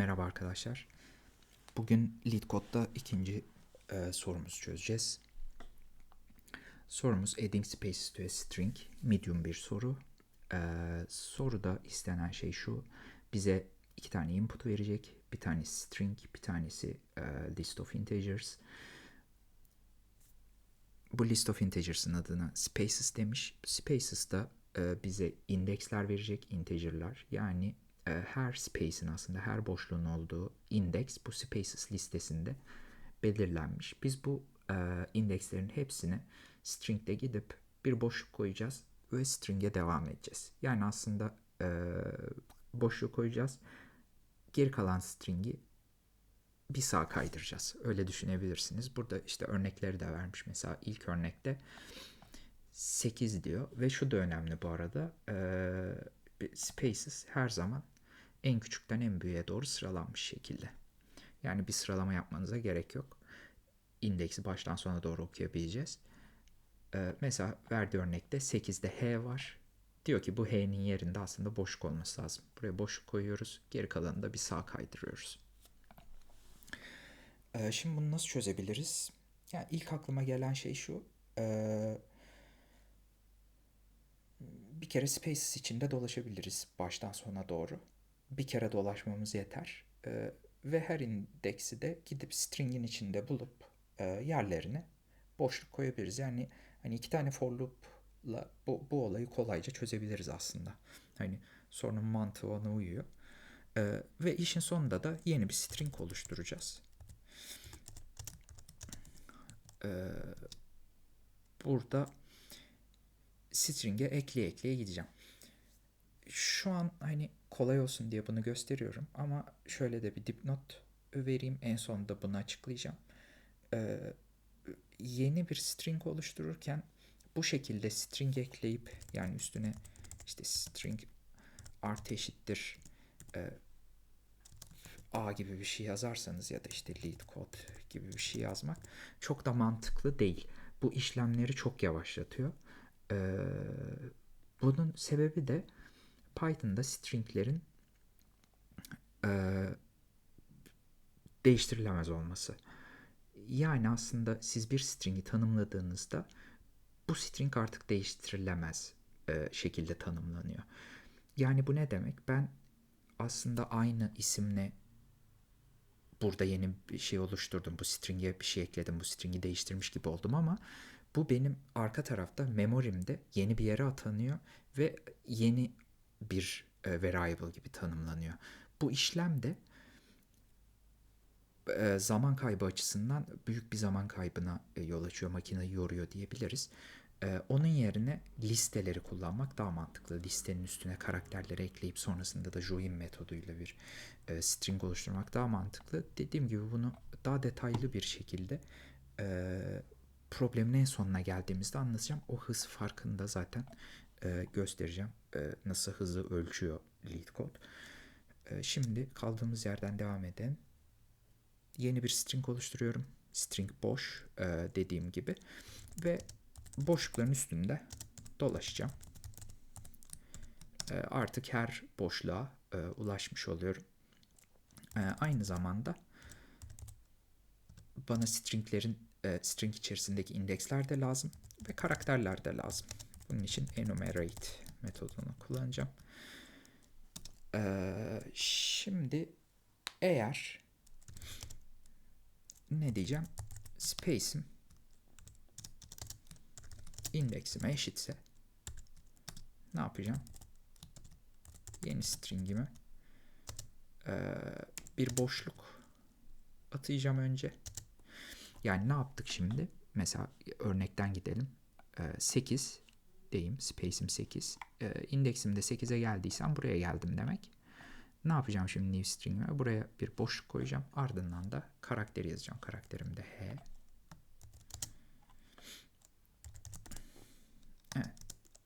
Merhaba arkadaşlar. Bugün LeetCode'da ikinci e, sorumuzu çözeceğiz. Sorumuz adding spaces to a string. Medium bir soru. E, soruda istenen şey şu. Bize iki tane input verecek. Bir tanesi string, bir tanesi e, list of integers. Bu list of integers'ın adına spaces demiş. Spaces da e, bize indeksler verecek, integer'lar. Yani her space'in aslında her boşluğun olduğu indeks bu spaces listesinde belirlenmiş. Biz bu e, indekslerin hepsini string'de gidip bir boşluk koyacağız ve string'e devam edeceğiz. Yani aslında e, boşluk koyacağız. Geri kalan string'i bir sağa kaydıracağız. Öyle düşünebilirsiniz. Burada işte örnekleri de vermiş. Mesela ilk örnekte 8 diyor ve şu da önemli bu arada. Ee, spaces her zaman en küçükten en büyüğe doğru sıralanmış şekilde. Yani bir sıralama yapmanıza gerek yok. İndeksi baştan sona doğru okuyabileceğiz. Ee, mesela verdiği örnekte 8'de H var. Diyor ki bu H'nin yerinde aslında boşluk olması lazım. Buraya boşluk koyuyoruz. Geri kalanını da bir sağ kaydırıyoruz. Ee, şimdi bunu nasıl çözebiliriz? Yani ilk aklıma gelen şey şu. Ee, bir kere spaces içinde dolaşabiliriz baştan sona doğru. Bir kere dolaşmamız yeter. Ee, ve her indeksi de gidip string'in içinde bulup e, yerlerine boşluk koyabiliriz. Yani hani iki tane for loop'la bu, bu olayı kolayca çözebiliriz aslında. Hani sorunun mantığı ona uyuyor. Ee, ve işin sonunda da yeni bir string oluşturacağız. Ee, burada string'e ekleye ekleye gideceğim. Şu an hani kolay olsun diye bunu gösteriyorum ama şöyle de bir dipnot vereyim. En sonunda bunu açıklayacağım. Ee, yeni bir string oluştururken bu şekilde string ekleyip yani üstüne işte string artı eşittir e, a gibi bir şey yazarsanız ya da işte lead code gibi bir şey yazmak çok da mantıklı değil. Bu işlemleri çok yavaşlatıyor. Ee, bunun sebebi de Python'da stringlerin e, değiştirilemez olması. Yani aslında siz bir stringi tanımladığınızda bu string artık değiştirilemez e, şekilde tanımlanıyor. Yani bu ne demek? Ben aslında aynı isimle burada yeni bir şey oluşturdum. Bu string'e bir şey ekledim. Bu string'i değiştirmiş gibi oldum ama bu benim arka tarafta memorimde yeni bir yere atanıyor ve yeni bir e, variable gibi tanımlanıyor. Bu işlem de e, zaman kaybı açısından büyük bir zaman kaybına e, yol açıyor, makineyi yoruyor diyebiliriz. Onun yerine listeleri kullanmak daha mantıklı. Listenin üstüne karakterleri ekleyip sonrasında da join metoduyla bir string oluşturmak daha mantıklı. Dediğim gibi bunu daha detaylı bir şekilde problemin en sonuna geldiğimizde anlatacağım. O hız farkını da zaten e, göstereceğim. E, nasıl hızı ölçüyor LeetCode. E, şimdi kaldığımız yerden devam edelim. Yeni bir string oluşturuyorum. String boş e, dediğim gibi. Ve boşlukların üstünde dolaşacağım. E, artık her boşluğa e, ulaşmış oluyorum. E, aynı zamanda bana stringlerin e, string içerisindeki indeksler de lazım ve karakterler de lazım. Bunun için enumerate metodunu kullanacağım. Ee, şimdi eğer ne diyeceğim? Space'im indeksime eşitse ne yapacağım? Yeni string'ime ee, bir boşluk atayacağım önce. Yani ne yaptık şimdi? Mesela örnekten gidelim. Ee, 8 diyeyim. Space'im 8. Ee, indeksimde 8'e geldiysem buraya geldim demek. Ne yapacağım şimdi new string'ime? Buraya bir boşluk koyacağım. Ardından da karakteri yazacağım. Karakterim de H.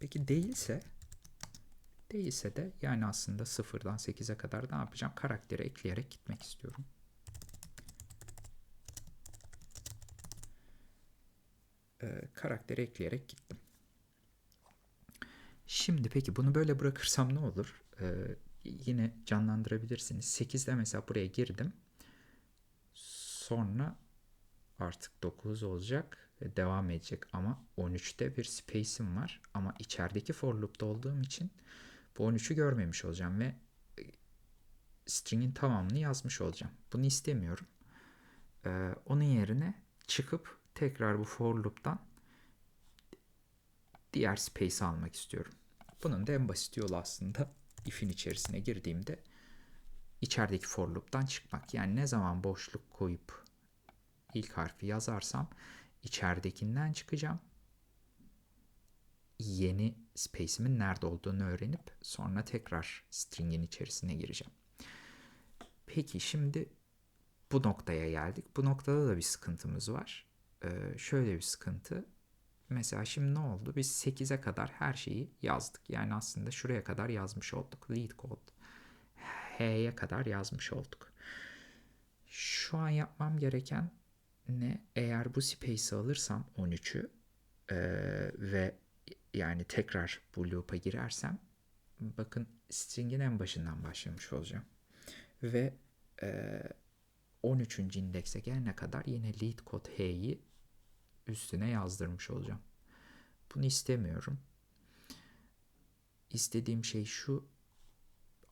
Peki değilse değilse de yani aslında 0'dan 8'e kadar ne yapacağım? Karakteri ekleyerek gitmek istiyorum. Ee, karakteri ekleyerek gittim. Şimdi peki bunu böyle bırakırsam ne olur? Ee, yine canlandırabilirsiniz. 8'de mesela buraya girdim. Sonra artık 9 olacak ve devam edecek ama 13'te bir space'im var ama içerideki for loop'ta olduğum için bu 13'ü görmemiş olacağım ve e, string'in tamamını yazmış olacağım. Bunu istemiyorum. Ee, onun yerine çıkıp tekrar bu for loop'tan diğer space almak istiyorum. Bunun da en basit yolu aslında if'in içerisine girdiğimde içerideki for loop'tan çıkmak. Yani ne zaman boşluk koyup ilk harfi yazarsam içeridekinden çıkacağım. Yeni space'imin nerede olduğunu öğrenip sonra tekrar string'in içerisine gireceğim. Peki şimdi bu noktaya geldik. Bu noktada da bir sıkıntımız var. Ee, şöyle bir sıkıntı. Mesela şimdi ne oldu? Biz 8'e kadar her şeyi yazdık. Yani aslında şuraya kadar yazmış olduk. Lead code. H'ye kadar yazmış olduk. Şu an yapmam gereken ne? Eğer bu space'i alırsam 13'ü e, ve yani tekrar bu loop'a girersem bakın string'in en başından başlamış olacağım. Ve e, 13. indekse gelene kadar yine lead code H'yi üstüne yazdırmış olacağım. Bunu istemiyorum. İstediğim şey şu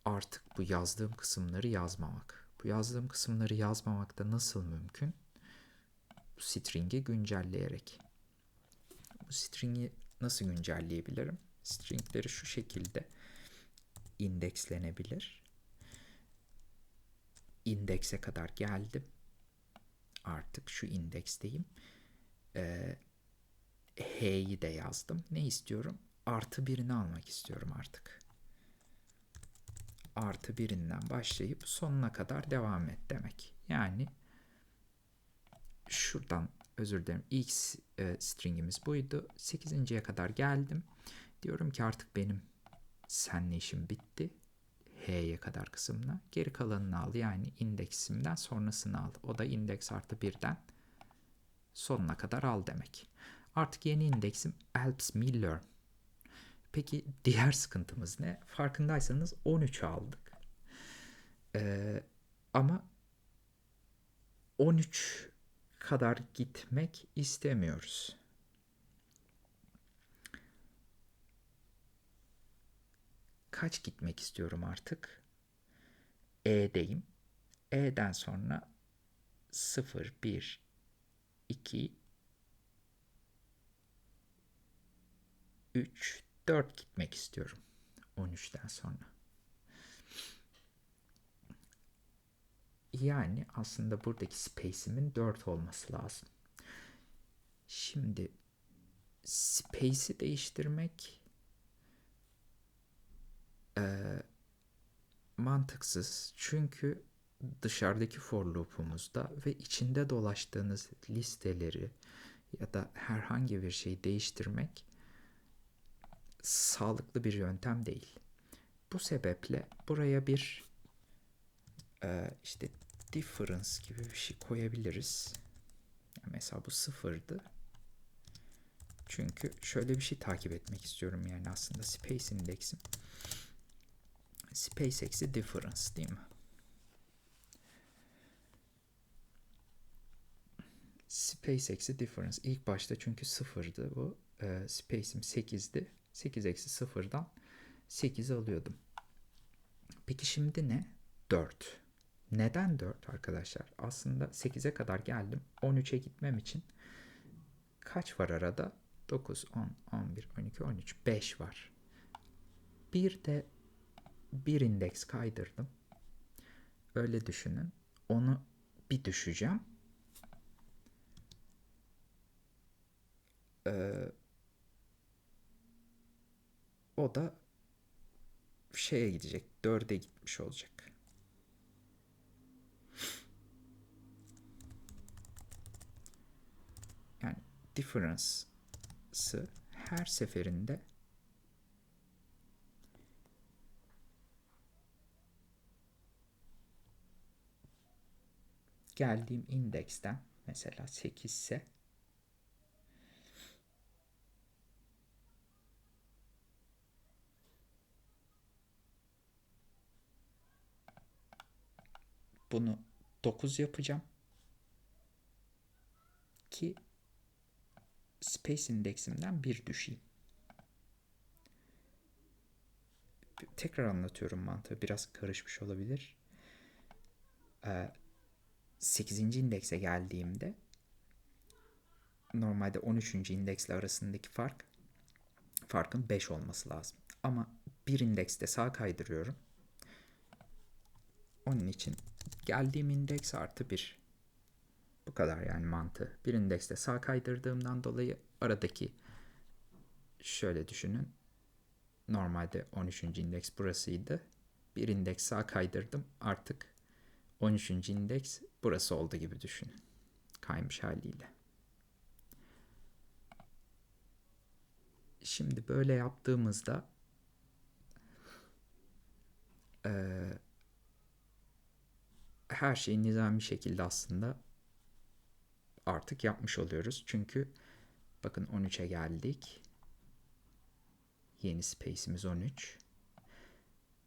artık bu yazdığım kısımları yazmamak. Bu yazdığım kısımları yazmamak da nasıl mümkün? Bu string'i güncelleyerek. Bu string'i nasıl güncelleyebilirim? Stringleri şu şekilde indekslenebilir. İndekse kadar geldim. Artık şu indeksteyim e, H'yi de yazdım. Ne istiyorum? Artı birini almak istiyorum artık. Artı birinden başlayıp sonuna kadar devam et demek. Yani şuradan özür dilerim. İlk e, stringimiz buydu. 8.ye kadar geldim. Diyorum ki artık benim senle işim bitti. H'ye kadar kısımla. Geri kalanını al. Yani indeksimden sonrasını al. O da indeks artı birden sonuna kadar al demek. Artık yeni indeksim helps me learn. Peki diğer sıkıntımız ne? Farkındaysanız 13 aldık. Ee, ama 13 kadar gitmek istemiyoruz. Kaç gitmek istiyorum artık? E'deyim. E'den sonra 0, 1, 2 3 4 gitmek istiyorum 13'ten sonra. Yani aslında buradaki space'imin 4 olması lazım. Şimdi space'i değiştirmek e, mantıksız. Çünkü dışarıdaki for loop'umuzda ve içinde dolaştığınız listeleri ya da herhangi bir şeyi değiştirmek sağlıklı bir yöntem değil. Bu sebeple buraya bir e, işte difference gibi bir şey koyabiliriz. Yani mesela bu sıfırdı. Çünkü şöyle bir şey takip etmek istiyorum yani aslında space indeksim. Space eksi difference değil mi? Space eksi difference. İlk başta çünkü sıfırdı bu. E, space'im 8'di. 8 eksi sıfırdan 8 alıyordum. Peki şimdi ne? 4. Neden 4 arkadaşlar? Aslında 8'e kadar geldim. 13'e gitmem için kaç var arada? 9, 10, 11, 12, 13, 5 var. Bir de bir indeks kaydırdım. Öyle düşünün. Onu bir düşeceğim. Ee, o da şeye gidecek. Dörde gitmiş olacak. Yani difference'ı her seferinde geldiğim indeksten mesela 8 ise bunu 9 yapacağım. Ki space indeksimden bir düşeyim. Tekrar anlatıyorum mantığı. Biraz karışmış olabilir. Ee, 8. indekse geldiğimde normalde 13. indeksle arasındaki fark farkın 5 olması lazım. Ama bir indekste sağ kaydırıyorum. Onun için geldiğim indeks artı 1. Bu kadar yani mantığı. Bir indekste sağ kaydırdığımdan dolayı aradaki şöyle düşünün. Normalde 13. indeks burasıydı. Bir indeks sağ kaydırdım. Artık 13. indeks burası oldu gibi düşünün. Kaymış haliyle. Şimdi böyle yaptığımızda e, her şeyi nizami şekilde aslında artık yapmış oluyoruz. Çünkü bakın 13'e geldik. Yeni space'imiz 13.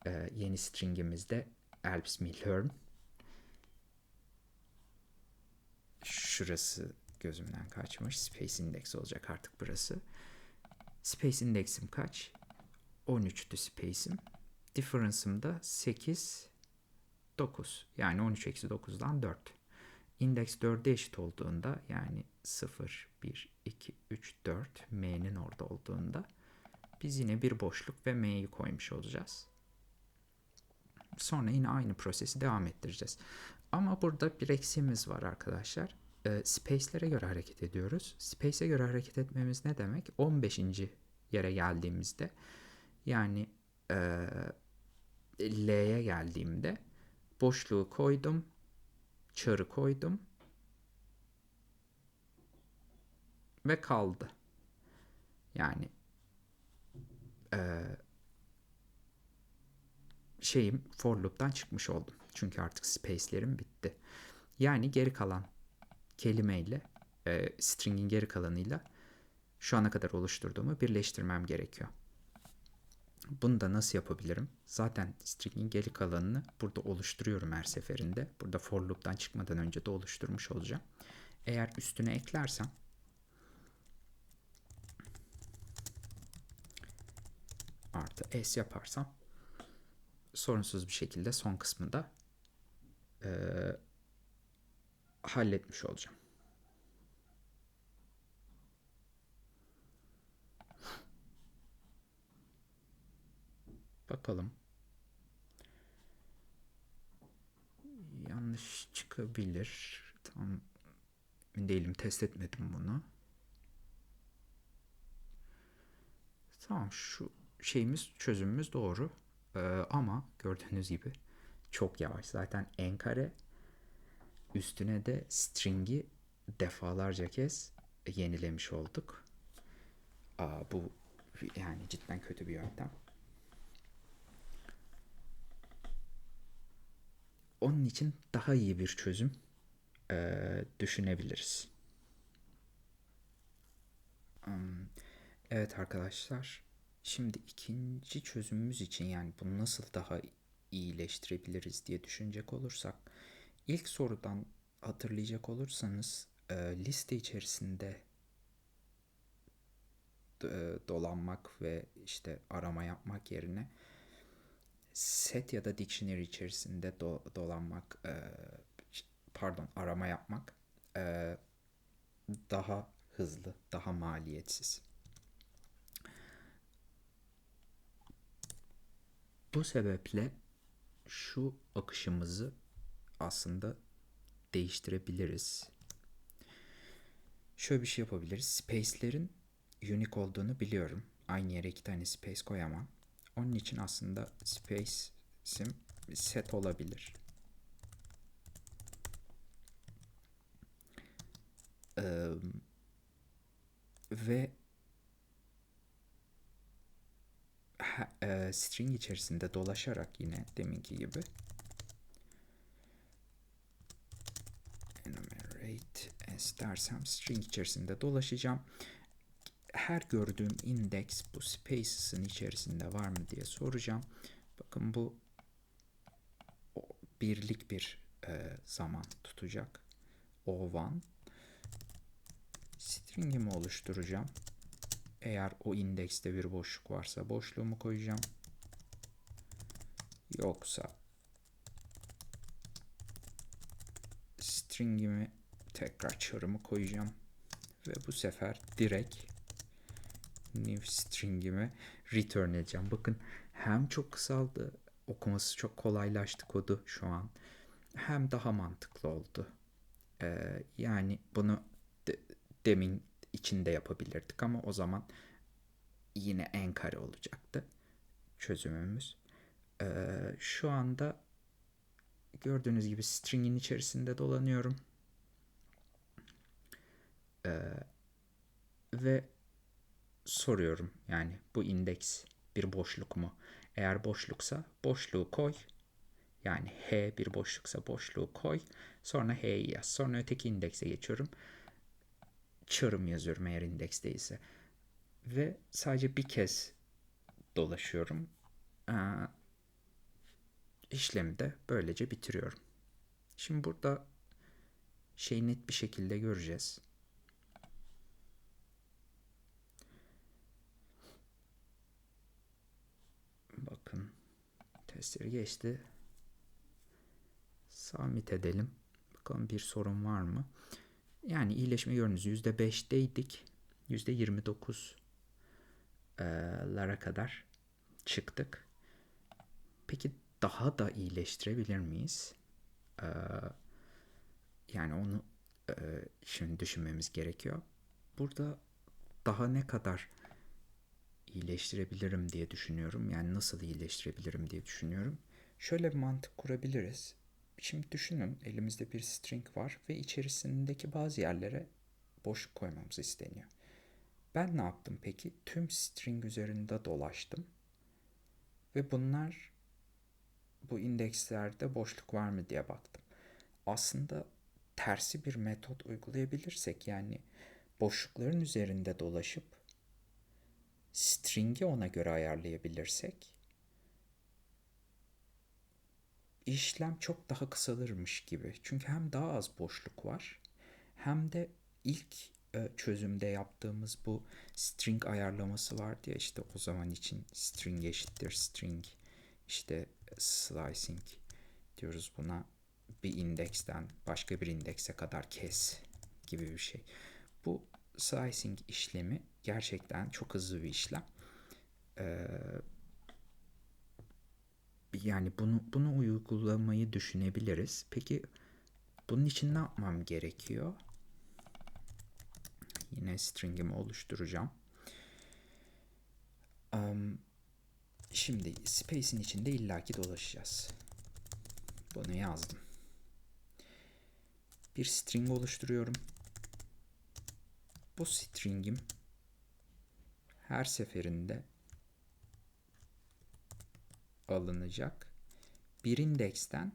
Ee, yeni string'imiz de helps me learn. Şurası gözümden kaçmış. Space index olacak artık burası. Space index'im kaç? 13'tü space'im. Difference'ım da 8 9. Yani 13 eksi 9'dan 4. Index 4'e eşit olduğunda yani 0, 1, 2, 3, 4 m'nin orada olduğunda biz yine bir boşluk ve m'yi koymuş olacağız. Sonra yine aynı prosesi devam ettireceğiz. Ama burada bir eksiğimiz var arkadaşlar. E, space'lere göre hareket ediyoruz. Space'e göre hareket etmemiz ne demek? 15. yere geldiğimizde yani e, L'ye geldiğimde boşluğu koydum, çarı koydum ve kaldı. Yani e, şeyim for loop'tan çıkmış oldum. Çünkü artık space'lerim bitti. Yani geri kalan kelimeyle e, string'in geri kalanıyla şu ana kadar oluşturduğumu birleştirmem gerekiyor. Bunu da nasıl yapabilirim? Zaten string'in geri kalanını burada oluşturuyorum her seferinde. Burada for loop'tan çıkmadan önce de oluşturmuş olacağım. Eğer üstüne eklersem artı s yaparsam sorunsuz bir şekilde son kısmında e, halletmiş olacağım. Bakalım. Yanlış çıkabilir. Tam değilim. Test etmedim bunu. Tamam şu şeyimiz çözümümüz doğru. Ee, ama gördüğünüz gibi çok yavaş. Zaten en kare üstüne de string'i defalarca kez yenilemiş olduk. Aa, bu yani cidden kötü bir yöntem. Onun için daha iyi bir çözüm e, düşünebiliriz. Evet arkadaşlar. Şimdi ikinci çözümümüz için yani bunu nasıl daha iyileştirebiliriz diye düşünecek olursak ilk sorudan hatırlayacak olursanız e, liste içerisinde dolanmak ve işte arama yapmak yerine set ya da dictionary içerisinde do, dolanmak e, pardon arama yapmak e, daha hızlı, daha maliyetsiz. Bu sebeple şu akışımızı aslında değiştirebiliriz. Şöyle bir şey yapabiliriz. Space'lerin unique olduğunu biliyorum. Aynı yere iki tane space koyamam. Onun için aslında space'im set olabilir. Ee, ve ha, e, string içerisinde dolaşarak yine deminki gibi enumerate as string içerisinde dolaşacağım her gördüğüm indeks bu spaces'ın içerisinde var mı diye soracağım. Bakın bu birlik bir e, zaman tutacak. O1 stringimi oluşturacağım. Eğer o indekste bir boşluk varsa boşluğumu koyacağım. Yoksa stringimi tekrar çarımı koyacağım. Ve bu sefer direkt new stringimi return edeceğim. Bakın hem çok kısaldı, okuması çok kolaylaştı kodu şu an. Hem daha mantıklı oldu. Ee, yani bunu de, demin içinde yapabilirdik ama o zaman yine en kare olacaktı çözümümüz. Ee, şu anda gördüğünüz gibi stringin içerisinde dolanıyorum. Ee, ve soruyorum yani bu indeks bir boşluk mu? Eğer boşluksa boşluğu koy. Yani H bir boşluksa boşluğu koy. Sonra H'yi yaz. Sonra öteki indekse geçiyorum. Çarım yazıyorum eğer indeksteyse. Ve sadece bir kez dolaşıyorum. Ee, işlemi de böylece bitiriyorum. Şimdi burada şey net bir şekilde göreceğiz. Bakın testleri geçti. Submit edelim. Bakalım bir sorun var mı? Yani iyileşme gördüğünüz %5'teydik. %29'lara kadar çıktık. Peki daha da iyileştirebilir miyiz? Yani onu şimdi düşünmemiz gerekiyor. Burada daha ne kadar iyileştirebilirim diye düşünüyorum. Yani nasıl iyileştirebilirim diye düşünüyorum. Şöyle bir mantık kurabiliriz. Şimdi düşünün elimizde bir string var ve içerisindeki bazı yerlere boşluk koymamız isteniyor. Ben ne yaptım peki? Tüm string üzerinde dolaştım. Ve bunlar bu indekslerde boşluk var mı diye baktım. Aslında tersi bir metot uygulayabilirsek yani boşlukların üzerinde dolaşıp string'i ona göre ayarlayabilirsek işlem çok daha kısalırmış gibi. Çünkü hem daha az boşluk var hem de ilk e, çözümde yaptığımız bu string ayarlaması vardı ya işte o zaman için string eşittir string işte slicing diyoruz buna bir indeksten başka bir indekse kadar kes gibi bir şey. Bu slicing işlemi gerçekten çok hızlı bir işlem. Ee, yani bunu bunu uygulamayı düşünebiliriz. Peki bunun için ne yapmam gerekiyor? Yine stringimi oluşturacağım. Um, şimdi space'in içinde illaki dolaşacağız. Bunu yazdım. Bir string oluşturuyorum. Bu stringim her seferinde alınacak. Bir indeksten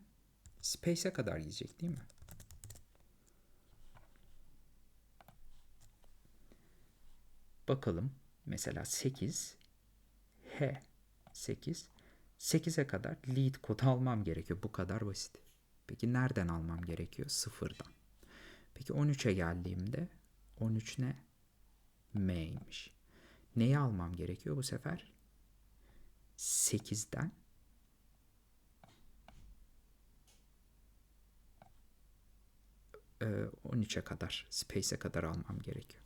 space'e kadar gidecek değil mi? Bakalım. Mesela 8 H 8 8'e kadar lead kodu almam gerekiyor. Bu kadar basit. Peki nereden almam gerekiyor? Sıfırdan. Peki 13'e geldiğimde 13 ne? M'ymiş. Neyi almam gerekiyor bu sefer? 8'den 13'e kadar, space'e kadar almam gerekiyor.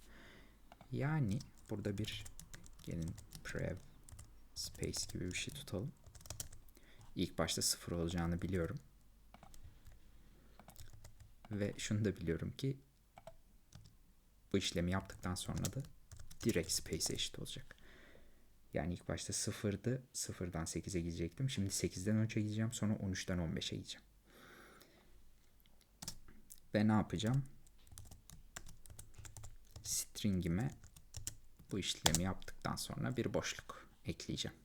Yani burada bir gelin prev space gibi bir şey tutalım. İlk başta sıfır olacağını biliyorum. Ve şunu da biliyorum ki bu işlemi yaptıktan sonra da direkt space eşit olacak. Yani ilk başta sıfırdı. Sıfırdan 8'e gidecektim. Şimdi 8'den 13'e gideceğim. Sonra 13'ten 15'e gideceğim. Ve ne yapacağım? Stringime bu işlemi yaptıktan sonra bir boşluk ekleyeceğim.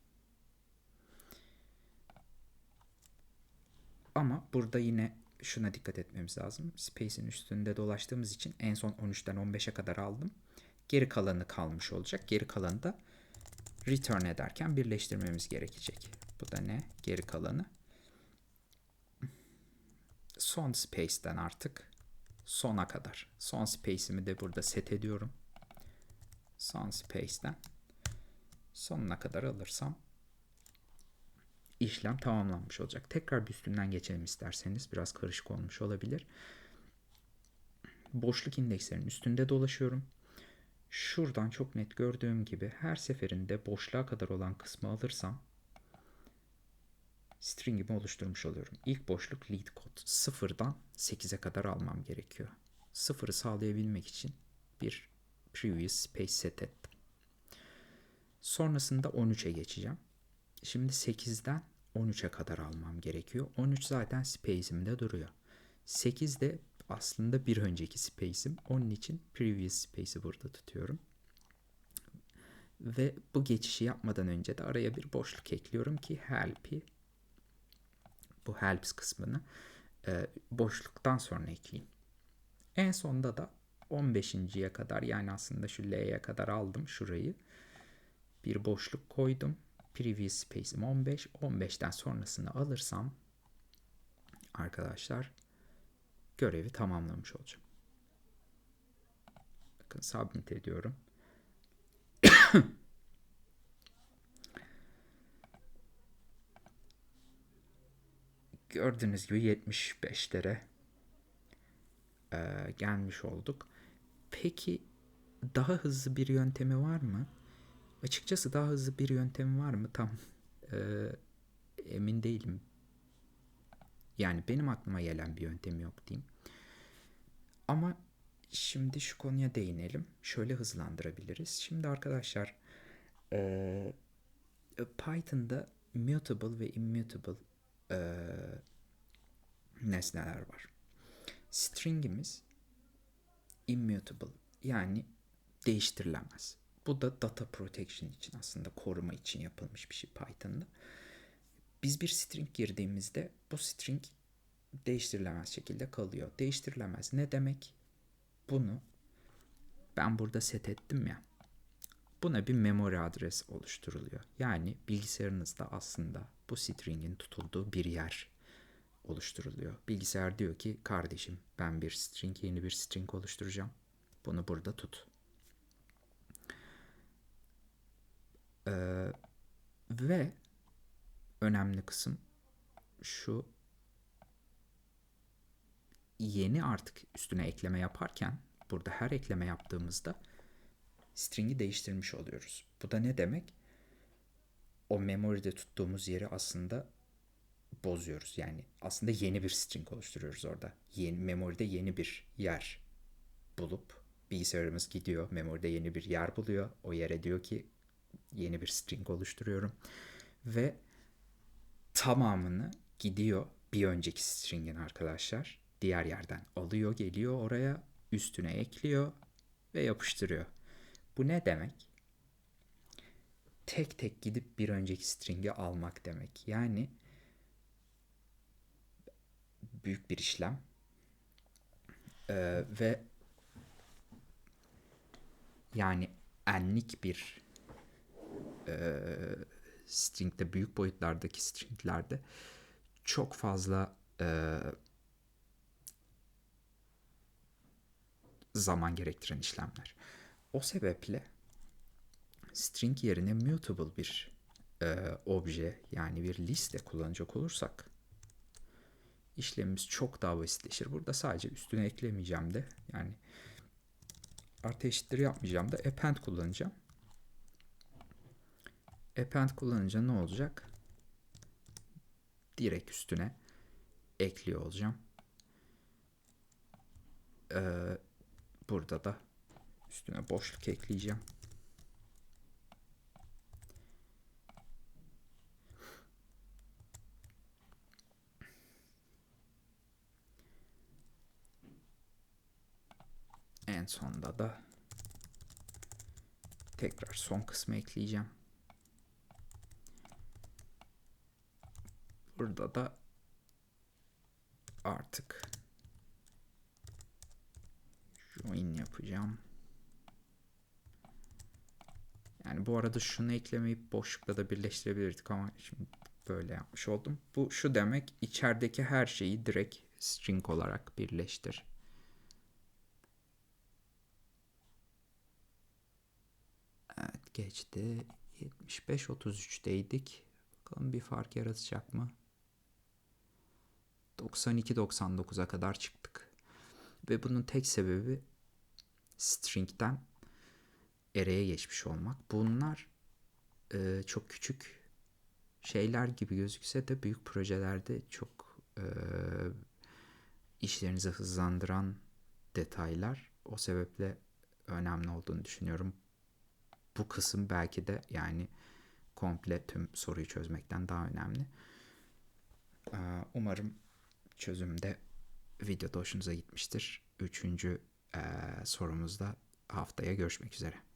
Ama burada yine şuna dikkat etmemiz lazım. Space'in üstünde dolaştığımız için en son 13'ten 15'e kadar aldım. Geri kalanı kalmış olacak. Geri kalanı da return ederken birleştirmemiz gerekecek. Bu da ne? Geri kalanı son space'ten artık sona kadar. Son space'imi de burada set ediyorum. Son space'ten sonuna kadar alırsam işlem tamamlanmış olacak. Tekrar bir üstünden geçelim isterseniz. Biraz karışık olmuş olabilir. Boşluk indekslerin üstünde dolaşıyorum. Şuradan çok net gördüğüm gibi her seferinde boşluğa kadar olan kısmı alırsam stringimi oluşturmuş oluyorum. İlk boşluk lead kod. Sıfırdan 8'e kadar almam gerekiyor. Sıfırı sağlayabilmek için bir previous space set ettim. Sonrasında 13'e geçeceğim. Şimdi 8'den 13'e kadar almam gerekiyor. 13 zaten space'imde duruyor. 8 de aslında bir önceki space'im. Onun için previous space'i burada tutuyorum. Ve bu geçişi yapmadan önce de araya bir boşluk ekliyorum ki help'i bu helps kısmını e, boşluktan sonra ekleyeyim. En sonunda da 15.ye kadar yani aslında şu L'ye kadar aldım şurayı. Bir boşluk koydum. Previous space'im 15. 15'ten sonrasını alırsam arkadaşlar görevi tamamlamış olacağım. Bakın submit ediyorum. Gördüğünüz gibi 75'lere e, gelmiş olduk. Peki daha hızlı bir yöntemi var mı? Açıkçası daha hızlı bir yöntemi var mı? Tam e, emin değilim. Yani benim aklıma gelen bir yöntemi yok diyeyim. Ama şimdi şu konuya değinelim. Şöyle hızlandırabiliriz. Şimdi arkadaşlar e, Python'da mutable ve immutable e, nesneler var. Stringimiz immutable yani değiştirilemez. Bu da data protection için aslında koruma için yapılmış bir şey Python'da. Biz bir string girdiğimizde bu string değiştirilemez şekilde kalıyor. Değiştirilemez ne demek? Bunu ben burada set ettim ya. Buna bir memory adres oluşturuluyor. Yani bilgisayarınızda aslında bu string'in tutulduğu bir yer oluşturuluyor. Bilgisayar diyor ki kardeşim ben bir string yeni bir string oluşturacağım. Bunu burada tut. Ee, ve önemli kısım şu yeni artık üstüne ekleme yaparken burada her ekleme yaptığımızda string'i değiştirmiş oluyoruz. Bu da ne demek? O memory'de tuttuğumuz yeri aslında bozuyoruz. Yani aslında yeni bir string oluşturuyoruz orada. Yeni memory'de yeni bir yer bulup bilgisayarımız gidiyor. Memory'de yeni bir yer buluyor. O yere diyor ki yeni bir string oluşturuyorum. Ve tamamını gidiyor bir önceki string'in arkadaşlar. Diğer yerden alıyor, geliyor oraya, üstüne ekliyor ve yapıştırıyor. Bu ne demek? Tek tek gidip bir önceki string'i almak demek. Yani büyük bir işlem. Ee, ve yani enlik bir e, stringde büyük boyutlardaki stringlerde çok fazla e, zaman gerektiren işlemler. O sebeple string yerine mutable bir e, obje yani bir liste kullanacak olursak işlemimiz çok daha basitleşir. Burada sadece üstüne eklemeyeceğim de yani artı eşittir yapmayacağım da append kullanacağım. Append kullanınca ne olacak? Direkt üstüne ekliyor olacağım. Ee, burada da üstüne boşluk ekleyeceğim. En sonda da tekrar son kısmı ekleyeceğim. Burada da artık join yapacağım. Yani bu arada şunu eklemeyip boşlukla da birleştirebilirdik ama şimdi böyle yapmış oldum. Bu şu demek içerideki her şeyi direkt string olarak birleştir. Evet geçti. 75-33'teydik. Bakalım bir fark yaratacak mı? 92-99'a kadar çıktık. Ve bunun tek sebebi string'den array'e geçmiş olmak. Bunlar e, çok küçük şeyler gibi gözükse de büyük projelerde çok e, işlerinizi hızlandıran detaylar. O sebeple önemli olduğunu düşünüyorum. Bu kısım belki de yani komple tüm soruyu çözmekten daha önemli. Ee, Umarım çözümde videoda hoşunuza gitmiştir. Üçüncü eee sorumuzda haftaya görüşmek üzere.